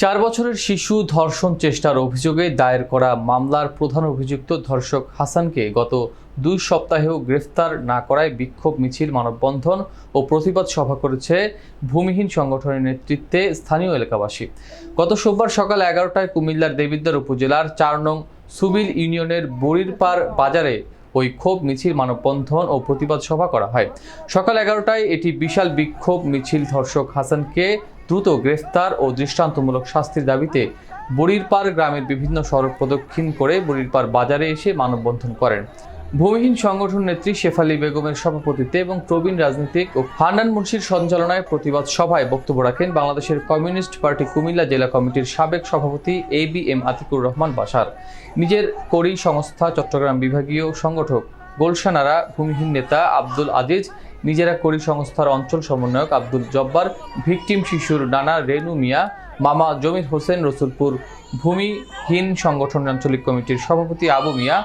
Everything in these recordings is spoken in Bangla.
চার বছরের শিশু ধর্ষণ চেষ্টার অভিযোগে দায়ের করা মামলার প্রধান অভিযুক্ত ধর্ষক হাসানকে গত দুই সপ্তাহেও গ্রেফতার না করায় বিক্ষোভ মিছিল, মানববন্ধন ও প্রতিবাদ সভা করেছে ভূমিহীন সংগঠনের নেতৃত্বে স্থানীয় এলাকাবাসী। গত সোমবার সকাল এগারোটায় কুমিল্লার দেবিদ্বার উপজেলার চার নং সুবিল ইউনিয়নের বড়িরপাড় বাজারে ওই ক্ষোভ, মিছিল, মানববন্ধন ও প্রতিবাদ সভা করা হয়। সকাল এগারোটায় এটি বিশাল বিক্ষোভ মিছিল ধর্ষক হাসানকে দ্রুত গ্রেফতার ও দৃষ্টান্তমূলক শাস্তির দাবিতে বড়িরপাড় গ্রামের বিভিন্ন সড়ক প্রদক্ষিণ করে বড়িরপাড় বাজারে এসে মানববন্ধন করেন। ভূমিহীন সংগঠন নেত্রী শেফালি বেগমের সভাপতিত্বে এবং প্রবীণ রাজনীতিক ও হান্নান মুন্সির সঞ্চালনায় প্রতিবাদ সভায় বক্তব্য রাখেন বাংলাদেশের কমিউনিস্ট পার্টি কুমিল্লা জেলা কমিটির সাবেক সভাপতি A B M Atiqur Rahman বাসার। নিজের করি সংস্থা চট্টগ্রাম বিভাগীয় সংগঠক গোলশানারা ভূমিহীন নেতা আব্দুল আজিজ, নিজেরা করি সংস্থার অঞ্চল সমন্বয়ক আব্দুল জব্বার, ভিকটিম শিশুর নানা রেনু মিয়া, মামা জমির হোসেন রসুলপুর ভূমিহীন সংগঠন আঞ্চলিক কমিটির সভাপতি আবু মিয়া,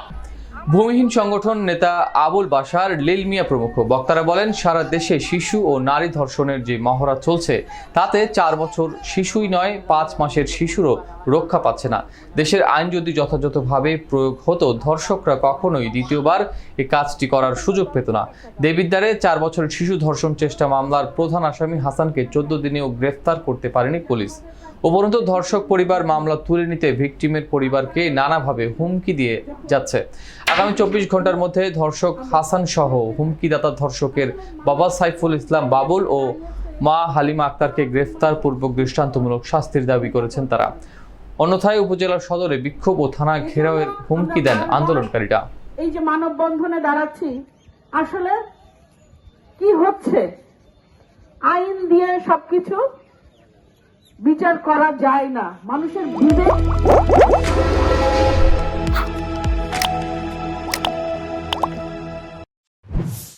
ভূমিহীন সংগঠন নেতা আবুল বাসার লিল মিয়া প্রমুখ। বক্তারা বলেন, সারা দেশে শিশু ও নারী ধর্ষণের যে মহড়া চলছে, তাতে চার বছর শিশুই নয়, পাঁচ মাসের শিশুরও রক্ষা পাচ্ছে না। দেশের আইন যদি যথাযথভাবে প্রয়োগ হতো, ধর্ষকরা কখনোই দ্বিতীয়বার এই কাজটি করার সুযোগ পেত না। দেবিদ্বারে চার বছরের শিশু ধর্ষণ চেষ্টা মামলার প্রধান আসামি হাসানকে চোদ্দ দিনেও গ্রেফতার করতে পারেনি পুলিশ। উপরন্তু, ধর্ষক পরিবার মামলা তুলে নিতে ভিকটিমের পরিবারকে নানাভাবে হুমকি দিয়ে যাচ্ছে। আগামী চব্বিশ ঘণ্টার মধ্যে ধর্ষক হাসান সহ হুমকিদাতা ধর্ষকের বাবা সাইফুল ইসলাম বাবুল ও মা হালিমা আক্তারকে গ্রেফতার পূর্বক দৃষ্টান্তমূলক শাস্তির দাবি করেছেন তারা। অন্যথায় উপজেলা সদরে বিক্ষোভ ও থানা ঘেরাওয়ের হুমকি দেন আন্দোলনকারীরা। এই যে মানববন্ধনে দাঁড়াচ্ছি আসলে কি হচ্ছে? আইন দিয়ে সবকিছু বিচার করা যায় না। মানুষের বিবেক